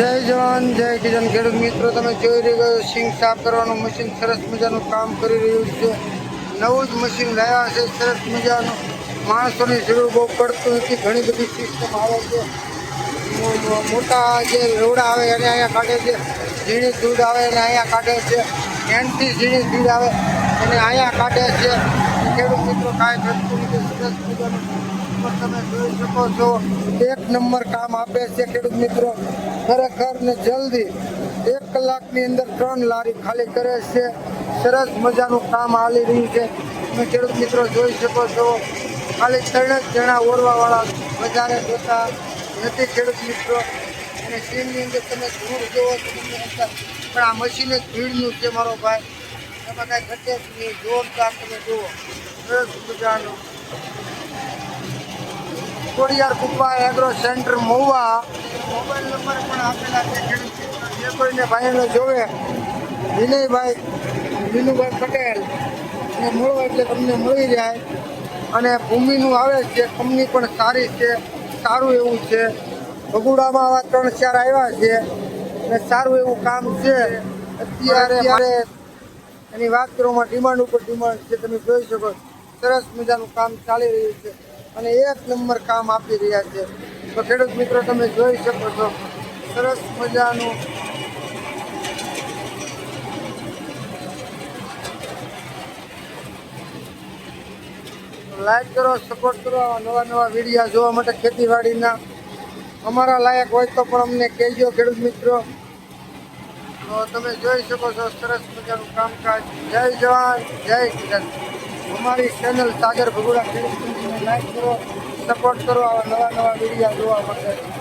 જય જવાન, જય કિસાન ખેડૂત મિત્રો, તમે જોઈ રહ્યા સિંગ સાફ કરવાનું મશીન સરસ મજાનું કામ કરી રહ્યું છે. નવું જ મશીન લાવ્યા છે સરસ મજાનું. માણસોની જરૂર બહુ પડતું નથી, ઘણી બધી સિસ્ટમ આવે છે. મોટા જે રોડા આવે એને અહીંયા કાઢે છે. ઝીણી દૂધ આવે એને અહીંયા કાઢે છે. એનથી ઝીણી દૂધ આવે એને અહીંયા કાઢે છે. ખેડૂત મિત્રો, કાંઈ ઘટતું નથી, સરસ મજાનું. તમે જોઈ શકો છો, એક નંબર કામ આપે છે ખેડૂત મિત્રો. ખરેખર ને જલ્દી એક કલાકની અંદર ત્રણ લારી ખાલી કરે છે. સરસ મજાનું કામ હાલી રહ્યું છે. તમે ખેડૂત મિત્રો જોઈ શકો છો. ખાલી ત્રણ જ જણા ઓરવાવાળા વધારે જોતા નથી ખેડૂત મિત્રો. અને સીમની અંદર તમે ધૂળ જોવો તમને અંદર પણ આ મશીન જ ભીડનું છે મારો ભાઈ. એમાં કાંઈ ઘટે જ નહીં. જોરદાર તમે જુઓ. સરસ મજાનું. Kodiyar Krupa agro centre Mahuva number પણ આપેલા છે. કોઈને ભાઈને જોવે, વિનયભાઈ, વિનુભાઈ પટેલ અને મળો એટલે તમને મળી જાય. અને ભૂમિનું આવે છે, કંપની પણ સારી છે, સારું એવું છે. ભગુડામાં આવા ત્રણ ચાર આવ્યા છે અને સારું એવું કામ છે. અત્યારે એની વાત કરવામાં ડિમાન્ડ ઉપર ડિમાન્ડ છે, તમે જોઈ શકો સરસ મજાનું કામ ચાલી રહ્યું છે અને એક નંબર કામ આપી રહ્યા છે. તો ખેડૂત મિત્રો, તમે જોઈ શકો છો, સરસ મજાનું લાઈક કરો સપોર્ટ કરો નવા નવા વિડીયા જોવા માટે ખેતીવાડીના અમારા લાયક હોય તો પણ અમને કહેજો ખેડૂત મિત્રો. તો તમે જોઈ શકો છો, સરસ મજાનું કામકાજ. જય જવાન, જય કિસાન. અમારી ચેનલ સાગર ભગુડા ખેડૂત લાઈક કરો. સપોર્ટ કરો આવા નવા નવા વિડીયા જોવા માટે.